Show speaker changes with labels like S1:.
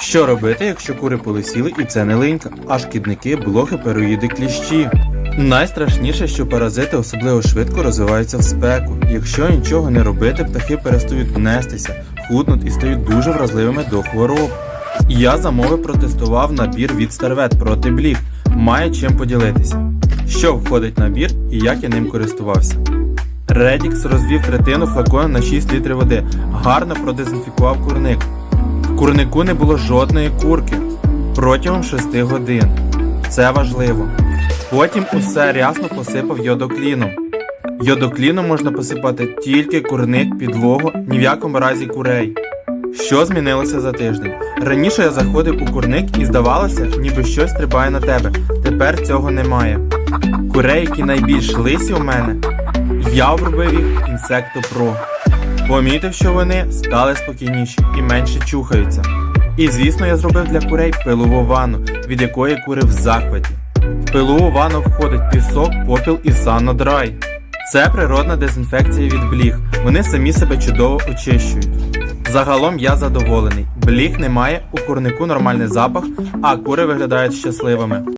S1: Що робити, якщо кури полисіли і це не линька, а шкідники, блохи, пероїди, кліщі? Найстрашніше, що паразити особливо швидко розвиваються в спеку. Якщо нічого не робити, птахи перестають нестися, худнуть і стають дуже вразливими до хвороб. Я замовив протестував набір від Старвет проти бліг. Має чим поділитися. Що входить в набір і як я ним користувався. Редікс розвів третину флакона на 6 літрів води, гарно продезінфікував курник. Курнику не було жодної курки протягом 6 годин. Це важливо. Потім усе рясно посипав йодокліном. Йодокліном можна посипати тільки курник, підлогу, ні в якому разі курей. Що змінилося за тиждень? Раніше я заходив у курник і здавалося, ніби щось стрибає на тебе. Тепер цього немає. Курей, які найбільш лисі у мене, я обробив їх інсектопро. Помітив, що вони стали спокійніші і менше чухаються. І звісно, я зробив для курей пилову ванну, від якої кури в захваті. В пилову ванну входить пісок, попіл і санодрай. Це природна дезінфекція від бліг. Вони самі себе чудово очищують. Загалом я задоволений. Бліг немає, у курнику нормальний запах, а кури виглядають щасливими.